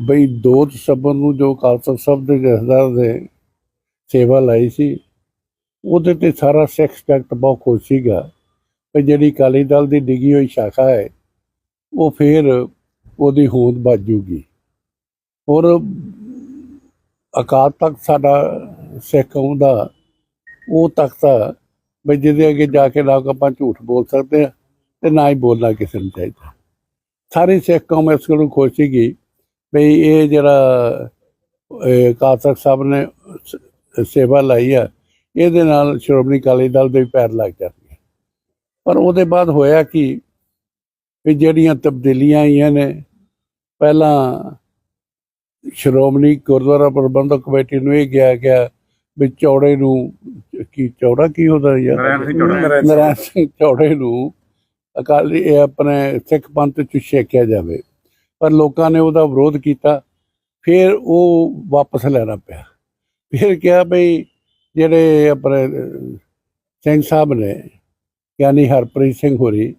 ਬਈ 2 ਦਸੰਬਰ ਨੂੰ ਜੋ ਖਾਲਸਾ ਸਾਹਿਬ ਦੇ ਜਥੇਦਾਰ ਦੇ ਸੇਵਾ ਲਈ ਸੀ, ਉਹਦੇ ਤੇ ਸਾਰਾ ਸਿੱਖ ਸਪੈਕਟ ਬਹੁਤ ਖੁਸ਼ ਸੀਗਾ। ਕਿ ਜਿਹੜੀ ਅਕਾਲੀ ਦਲ ਦੀ ਡਿੱਗੀ ਹੋਈ ਸ਼ਾਖਾ ਹੈ, ਉਹ ਫੇਰ ਉਹਦੀ ਹੋਂਦ ਬਾਜੂਗੀ ਔਰ ਅਕਾਲ ਤਖਤ ਸਾਡਾ ਸਿੱਖ ਕੌਮ ਦਾ ਉਹ ਤਖਤ ਆ ਵੀ ਜਿਹਦੇ ਅੱਗੇ ਜਾ ਕੇ ਨਾ ਆਪਾਂ ਝੂਠ ਬੋਲ ਸਕਦੇ ਆ, ਤੇ ਨਾ ਹੀ ਬੋਲਣਾ ਕਿਸੇ ਨੂੰ ਚਾਹੀਦਾ। ਸਾਰੇ ਸਿੱਖ ਕੌਮ ਇਸ ਨੂੰ ਖੁਸ਼ ਸੀਗੀ ਵੀ ਇਹ ਜਿਹੜਾ ਤਖਤ ਸਾਹਿਬ ਨੇ ਸੇਵਾ ਲਈ ਆ ਇਹਦੇ ਨਾਲ ਸ਼੍ਰੋਮਣੀ ਅਕਾਲੀ ਦਲ ਦੇ ਪੈਰ ਲੱਗ ਜਾਣਗੇ। ਪਰ ਉਹਦੇ ਬਾਅਦ ਹੋਇਆ ਕਿ? ਵੀ ਜਿਹੜੀਆਂ ਤਬਦੀਲੀਆਂ ਆਈਆਂ ਨੇ ਪਹਿਲਾਂ ਸ਼੍ਰੋਮਣੀ ਗੁਰਦੁਆਰਾ ਪ੍ਰਬੰਧਕ ਕਮੇਟੀ ਨੂੰ ਇਹ ਕਿਹਾ ਗਿਆ ਵੀ ਚੌੜੇ ਨੂੰ ਕੀ ਚੌੜਾ ਕੀ ਹੁੰਦਾ ਯਾਰ? ਨਰਾਇਣ ਸਿੰਘ ਚੌੜਾ। ਨੂੰ ਅਕਾਲੀ ਆਪਣੇ ਸਿੱਖ ਪੰਥ ਚ ਛੇਕਿਆ ਜਾਵੇ। ਪਰ ਲੋਕਾਂ ਨੇ ਉਹਦਾ ਵਿਰੋਧ ਕੀਤਾ, ਫਿਰ ਉਹ ਵਾਪਸ ਲੈਣਾ ਪਿਆ। ਫਿਰ ਕਿਹਾ ਬਈ ਜਿਹੜੇ ਆਪਣੇ ਸਿੰਘ ਸਾਹਿਬ ਨੇ, ਯਾਨੀ ਹਰਪ੍ਰੀਤ ਸਿੰਘ ਹੋਰੀ,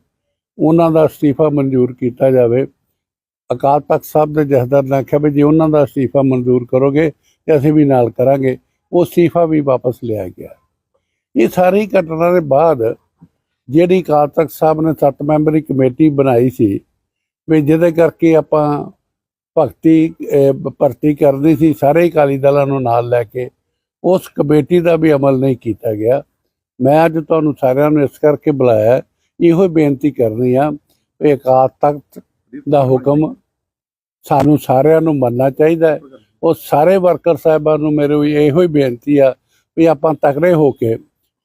ਉਹਨਾਂ ਦਾ ਅਸਤੀਫਾ ਮਨਜ਼ੂਰ ਕੀਤਾ ਜਾਵੇ। ਅਕਾਲ ਤਖਤ ਸਾਹਿਬ ਦੇ ਜਥੇਦਾਰ ਨੇ ਆਖਿਆ ਵੀ ਜੇ ਉਹਨਾਂ ਦਾ ਅਸਤੀਫਾ ਮਨਜ਼ੂਰ ਕਰੋਗੇ ਤੇ ਅਸੀਂ ਵੀ ਨਾਲ ਕਰਾਂਗੇ। ਉਹ ਅਸਤੀਫਾ ਵੀ ਵਾਪਸ ਲਿਆ ਗਿਆ। ਇਹ ਸਾਰੀ ਘਟਨਾ ਦੇ ਬਾਅਦ ਜਿਹੜੀ ਅਕਾਲ ਤਖਤ ਸਾਹਿਬ ਨੇ ਸੱਤ ਮੈਂਬਰੀ ਕਮੇਟੀ ਬਣਾਈ ਸੀ ਵੀ ਜਿਹਦੇ ਕਰਕੇ ਆਪਾਂ ਭਗਤੀ ਭਰਤੀ ਕਰਨੀ ਸੀ, ਸਾਰੇ ਅਕਾਲੀ ਦਲਾਂ ਨੂੰ ਨਾਲ ਲੈ ਕੇ, ਉਸ ਕਮੇਟੀ ਦਾ ਵੀ ਅਮਲ ਨਹੀਂ ਕੀਤਾ ਗਿਆ। ਮੈਂ ਅੱਜ ਤੁਹਾਨੂੰ ਸਾਰਿਆਂ ਨੂੰ ਇਸ ਕਰਕੇ ਬੁਲਾਇਆ, ਇਹੋ ਹੀ ਬੇਨਤੀ ਕਰਨੀ ਆ ਵੀ ਅਕਾਲ ਤਖਤ ਦਾ ਹੁਕਮ ਸਾਨੂੰ ਸਾਰਿਆਂ ਨੂੰ ਮੰਨਣਾ ਚਾਹੀਦਾ ਉਹ ਸਾਰੇ ਵਰਕਰ ਸਾਹਿਬਾਨ ਨੂੰ ਮੇਰੇ ਵੀ ਇਹੋ ਹੀ ਬੇਨਤੀ ਆ ਵੀ ਆਪਾਂ ਤਕੜੇ ਹੋ ਕੇ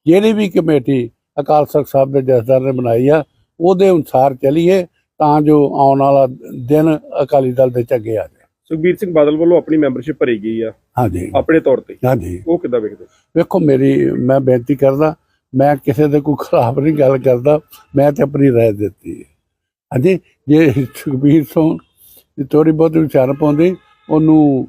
ਜਿਹੜੀ ਵੀ ਕਮੇਟੀ ਅਕਾਲ ਤਖਤ ਸਾਹਿਬ ਦੇ ਜਥੇਦਾਰ ਨੇ ਬਣਾਈ ਆ, ਉਹਦੇ ਅਨੁਸਾਰ ਚੱਲੀਏ। ਤਾਂ ਜੋ ਆਉਣ ਵਾਲਾ ਦਿਨ ਅਕਾਲੀ ਦਲ ਦੇ ਚੰਗੇ ਆ ਜਾਏ। ਸੁਖਬੀਰ ਸਿੰਘ ਬਾਦਲ ਵੱਲੋਂ ਆਪਣੀ ਮੈਂਬਰਸ਼ਿਪ ਭਰੀ ਗਈ ਆ ਹਾਂਜੀ। ਆਪਣੇ ਤੌਰ ਤੇ। ਹਾਂਜੀ। ਉਹ ਕਿੱਦਾਂ ਵੇਖਦੇ ਵੇਖੋ ਮੇਰੀ ਮੈਂ ਬੇਨਤੀ ਕਰਦਾ ਮੈਂ ਕਿਸੇ ਦੇ ਕੋਈ ਖਰਾਬ ਨਹੀਂ ਗੱਲ ਕਰਦਾ ਮੈਂ ਤੇ ਆਪਣੀ ਰਾਏ ਦਿੱਤੀ ਹੈ। ਹਾਂਜੀ ਜੇ ਸੁਖਬੀਰ ਸਿੰਘ ਥੋੜੀ ਬਹੁਤ ਵਿਚਾਰ ਪਾਉਂਦੀ ਉਹਨੂੰ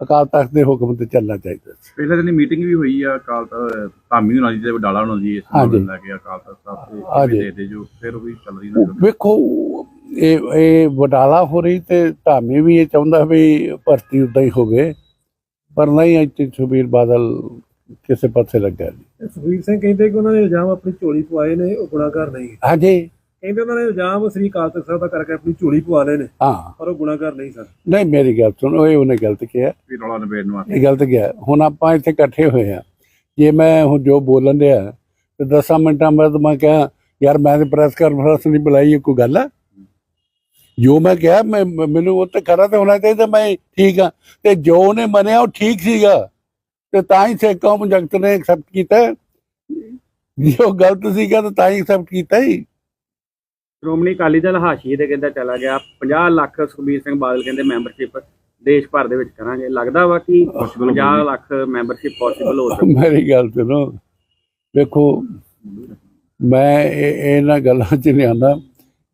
ਅਕਾਲ ਤਖਤ ਦੇ ਹੁਕਮ ਤੇ ਚੱਲਣਾ ਚਾਹੀਦਾ ਸੀ। ਪਹਿਲੇ ਦਿਨ ਮੀਟਿੰਗ ਵੀ ਹੋਈ ਆ ਅਕਾਲ ਤਖਤ ਧਾਮੀ ਹੋਣਾ ਜੀ ਤੇ ਵਡਾਲਾ ਹੋਣਾ ਜੀ ਇਸ। ਨੂੰ ਲੈ ਕੇ ਅਕਾਲ ਤਖਤ ਸਾਹਿਬ ਦੇ ਦੇ ਜੋ ਫਿਰ ਉਹ ਵੀ ਚੱਲ ਰਹੀ ਨਾ। ਵੇਖੋ ਇਹ ਇਹ ਵਡਾਲਾ ਹੋ ਰਹੀ ਤੇ ਧਾਮੀ ਵੀ ਇਹ ਚਾਹੁੰਦਾ ਵੀ ਭਰਤੀ ਉਦਾਂ ਹੀ ਹੋਵੇ ਪਰ ਨਹੀਂ ਇੱਥੇ ਸੁਖਬੀਰ ਬਾਦਲ ਕਿਸੇ ਪਾਸੇ ਲੱਗਾ ਨਹੀਂ ਸੁਖਬੀਰ ਸਿੰਘ ਕਹਿੰਦੇ ਕਿ ਉਹਨਾਂ ਨੇ ਇਲਜ਼ਾਮ ਆਪਣੀ ਝੋਲੀ ਪਵਾਏ ਨੇ ਉਹ ਗੁਨਾਹਗਾਰ ਨਹੀਂ ਹਾਂਜੀ। ਕਹਿੰਦੇ ਉਹਨਾਂ ਨੇ ਇਲਜ਼ਾਮ ਸ੍ਰੀ ਤਖਤ ਸਾਹਿਬ ਦਾ ਕਰਕੇ ਆਪਣੀ ਝੋਲੀ ਪਵਾ ਲਏ ਨੇ ਹਾਂ। ਪਰ ਉਹ ਗੁਨਾਹਗਾਰ ਨਹੀਂ ਸਨ। ਨਹੀਂ ਮੇਰੀ ਗੱਲ ਸੁਣ ਉਹ ਉਹਨੇ ਗਲਤ ਕਿਹਾ। ਵੀ ਰੌਲਾ ਨਿਬੇੜਨ ਵਾਸਤੇ ਇਹ ਗਲਤ ਗਿਆ ਹੁਣ ਆਪਾਂ ਇੱਥੇ ਇਕੱਠੇ ਹੋਏ ਆ ਜੇ ਮੈਂ ਹੁਣ ਜੋ ਬੋਲਣ ਡਿਆ ਤੇ 10 ਮਿੰਟਾਂ ਬਾਅਦ ਮੈਂ ਕਿਹਾ ਯਾਰ ਮੈਂ ਤੇ ਪ੍ਰੈਸ ਕਾਨਫਰੰਸ ਨਹੀਂ ਬੁਲਾਈ ਇਹ ਕੋਈ ਗੱਲ ਆ? ਜੋ ਮੈਂ ਕਿਹਾ ਮੈਂ ਮੈਨੂੰ ਉਹ ਤੇ ਕਰਾ ਤੇ ਹੋਣਾ ਚਾਹੀਦਾ ਮੈਂ ਠੀਕ ਆ। ਤੇ ਜੋ ਉਹਨੇ ਮੰਨਿਆ ਉਹ ਠੀਕ ਸੀਗਾ। ਤੇ ਤਾਂ ਹੀ ਸਿੱਖ ਕੌਮ ਜਗਤ ਨੇ ਐਕਸੈਪਟ ਕੀਤਾ। ਜੋ ਗਲਤ ਸੀਗਾ ਤਾਂ ਤਾਂ ਹੀ ਐਕਸੈਪਟ ਕੀਤਾ ਹੀ। ਸ਼੍ਰੋਮਣੀ ਅਕਾਲੀ ਦਲ ਹਾਸ਼ੀਏ ਤੇ ਕਹਿੰਦਾ ਚਲਾ ਗਿਆ। 50 ਲੱਖ ਸੁਖਬੀਰ ਸਿੰਘ ਬਾਦਲ ਕਹਿੰਦੇ ਮੈਂਬਰਸ਼ਿਪ ਦੇਸ਼ ਭਰ ਦੇ ਵਿੱਚ ਕਰਾਂਗੇ। ਲੱਗਦਾ ਵਾ ਕਿ 50 ਲੱਖ ਮੈਂਬਰਸ਼ਿਪ ਪੋਸੀਬਲ ਹੋ ਸਕਦੀ। ਮੇਰੀ ਗੱਲ ਸੁਣੋ। ਵੇਖੋ ਮੈਂ ਇਹ ਇਹਨਾਂ ਗੱਲਾਂ 'ਚ ਨਹੀਂ ਆਉਂਦਾ।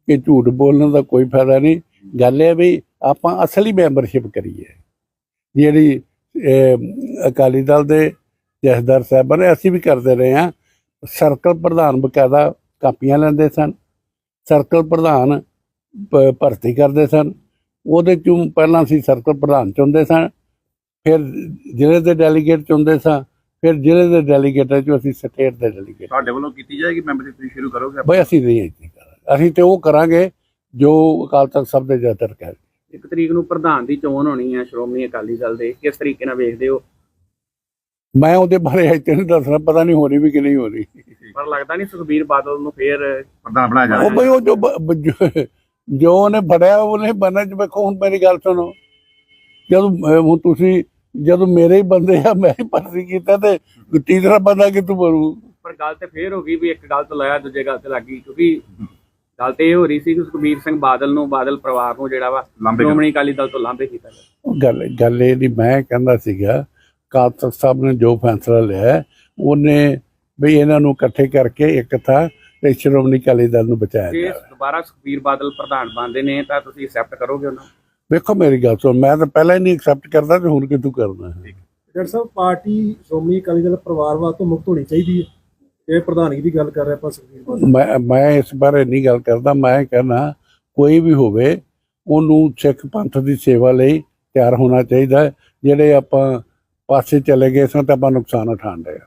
ਕਿ ਝੂਠ ਬੋਲਣ ਦਾ ਕੋਈ ਫਾਇਦਾ ਨਹੀਂ। ਗੱਲ ਇਹ ਵੀ ਆਪਾਂ ਅਸਲੀ ਮੈਂਬਰਸ਼ਿਪ ਕਰੀਏ। ਜਿਹੜੀ ਅਕਾਲੀ ਦਲ ਦੇ ਜਥੇਦਾਰ ਸਾਹਿਬਾਨ ਨੇ ਅਸੀਂ ਵੀ ਕਰਦੇ ਰਹੇ ਹਾਂ। ਸਰਕਲ ਪ੍ਰਧਾਨ ਬਕਾਇਦਾ ਕਾਪੀਆਂ ਲੈਂਦੇ ਸਨ। ਸਰਕਲ ਪ੍ਰਧਾਨ ਭਰਤੀ ਕਰਦੇ ਸਨ। ਉਹਦੇ ਚੋਂ ਪਹਿਲਾਂ ਅਸੀਂ ਸਰਕਲ ਪ੍ਰਧਾਨ ਚੁਣਦੇ ਸਨ ਫਿਰ ਜ਼ਿਲ੍ਹੇ ਦੇ ਡੈਲੀਗੇਟ ਚੁਣਦੇ ਸਾਂ। ਫਿਰ ਜ਼ਿਲ੍ਹੇ ਦੇ ਡੈਲੀਗੇਟਾਂ ਚੋਂ ਅਸੀਂ ਸਟੇਟ ਦੇ ਡੈਲੀਗੇਟ ਤੁਹਾਡੇ ਵੱਲੋਂ ਕੀਤੀ ਜਾਏਗੀ ਮੈਂਬਰਸ਼ਿਪ ਸ਼ੁਰੂ ਕਰੋਗੇ? ਬਈ ਅਸੀਂ ਨਹੀਂ ਇੱਥੇ ਅਸੀਂ ਤੇ ਉਹ ਕਰਾਂਗੇ ਜੋ ਅਕਾਲ ਤਖਤ ਸਭ ਦੇ ਜਦਰ ਕਹਿ ਇੱਕ ਤਰੀਕ ਨੂੰ ਪ੍ਰਧਾਨ ਦੀ ਚੋਣ ਹੋਣੀ ਹੈ ਸ਼੍ਰੋਮਣੀ ਅਕਾਲੀ ਦਲ ਦੇ। ਕਿਸ ਤਰੀਕੇ ਨਾਲ ਵੇਖਦੇ ਹੋ? ਮੈਂ ਉਹਦੇ ਬਾਰੇ ਇੱਥੇ ਨਹੀਂ ਦੱਸਣਾ ਪਤਾ ਨਹੀਂ ਹੋ ਰਹੀ ਵੀ ਕਿ ਨਹੀਂ ਹੋ ਰਹੀ। ਪਰ ਲੱਗਦਾ ਨਹੀਂ ਸੁਖਬੀਰ ਬਾਦਲ ਨੂੰ ਫੇਰ ਪ੍ਰਧਾਨ ਬਣਾਇਆ ਉਹ ਜਾਏਗਾ ਬਈ ਉਹ ਜੋ ਬ- ਜੋ- ਜੋ ਉਹਨੇ ਫੜਿਆ ਉਹਨੇ ਬੰਨਣ ਚ ਵੇਖੋ ਹੁਣ ਮੇਰੀ ਗੱਲ ਸੁਣੋ। ਜਦੋਂ ਅਹ ਹੁਣ ਤੁਸੀਂ ਜਦੋਂ ਮੇਰੇ ਹੀ ਬੰਦੇ ਆ ਮੈਂ ਹੀ ਭਰਤੀ ਕੀਤਾ ਤੇ ਤੀਸਰਾ ਬੰਦਾ ਕਿਤੋਂ ਬਣੂ ਪਰ ਗੱਲ ਤੇ ਫੇਰ ਹੋ ਗਈ ਵੀ ਇੱਕ ਗੱਲ ਤੋਂ ਲਾਇਆ ਦੂਜੇ ਗੱਲ ਤੇ ਲੱਗੀ ਕਿਉਂਕਿ ਗੱਲ ਤੇ ਇਹ ਹੋ ਰਹੀ ਸੀ ਕਿ ਸੁਖਬੀਰ ਸਿੰਘ ਬਾਦਲ ਨੂੰ ਬਾਦਲ ਪਰਿਵਾਰ ਨੂੰ ਜਿਹੜਾ ਵਾ ਲਾਂਬੇ ਸ਼੍ਰੋਮਣੀ ਅਕਾਲੀ ਦਲ ਤੋਂ ਲਾਂਭੇ ਕੀਤਾ ਗਿਆ। ਗੱਲ ਗੱਲ ਇਹ ਨਹੀਂ ਮੈਂ ਕਹਿੰਦਾ ਸੀਗਾ ਤਖਤ ਸਾਹਿਬ ਨੇ ਜੋ ਫੈਸਲਾ ਲਿਆ ਉਹਨੇ ਵੀ ਇਹਨਾਂ ਨੂੰ ਇਕੱਠੇ ਕਰਕੇ ਇੱਕ ਥਾਂ ਤੇ ਸ਼੍ਰੋਮਣੀ ਅਕਾਲੀ ਦਲ ਨੂੰ ਬਚਾਇਆ ਜੇ ਦੁਬਾਰਾ ਸੁਖਬੀਰ ਬਾਦਲ ਪ੍ਰਧਾਨ ਬਣਦੇ ਨੇ ਤਾਂ ਤੁਸੀਂ ਐਕਸੈਪਟ ਕਰੋਗੇ ਉਹਨਾਂ ਨੂੰ? ਵੇਖੋ ਮੇਰੀ ਗੱਲ ਸੁਣ ਮੈਂ ਤਾਂ ਪਹਿਲਾਂ ਹੀ ਨਹੀਂ ਐਕਸੈਪਟ ਕਰਦਾ ਤੇ ਹੁਣ ਕਿਤੋਂ ਕਰਨਾ ਹੈ। ਡਾਕਟਰ ਸਾਹਿਬ ਪਾਰਟੀ ਸ਼੍ਰੋਮਣੀ ਅਕਾਲੀ ਦਲ ਪਰਿਵਾਰਵਾਦ ਤੋਂ ਮੁਕਤ ਹੋਣੀ ਚਾਹੀਦੀ ਹੈ। ਇਹ ਪ੍ਰਧਾਨਗੀ ਦੀ ਗੱਲ ਕਰ ਰਿਹਾ ਆਪਾਂ ਸੁਖਬੀਰ ਮੈਂ ਮੈਂ ਇਸ ਬਾਰੇ ਨਹੀਂ ਗੱਲ ਕਰਦਾ, ਮੈਂ ਕਹਿੰਦਾ ਕੋਈ ਵੀ ਹੋਵੇ, ਉਹਨੂੰ ਸਿੱਖ ਪੰਥ ਦੀ ਸੇਵਾ ਲਈ ਤਿਆਰ ਹੋਣਾ ਚਾਹੀਦਾ ਜਿਹੜੇ ਆਪਾਂ ਪਾਸੇ ਚਲੇ ਗਏ ਸਾਂ ਤਾਂ ਆਪਾਂ ਨੁਕਸਾਨ ਉਠਾਣ ਰਹੇ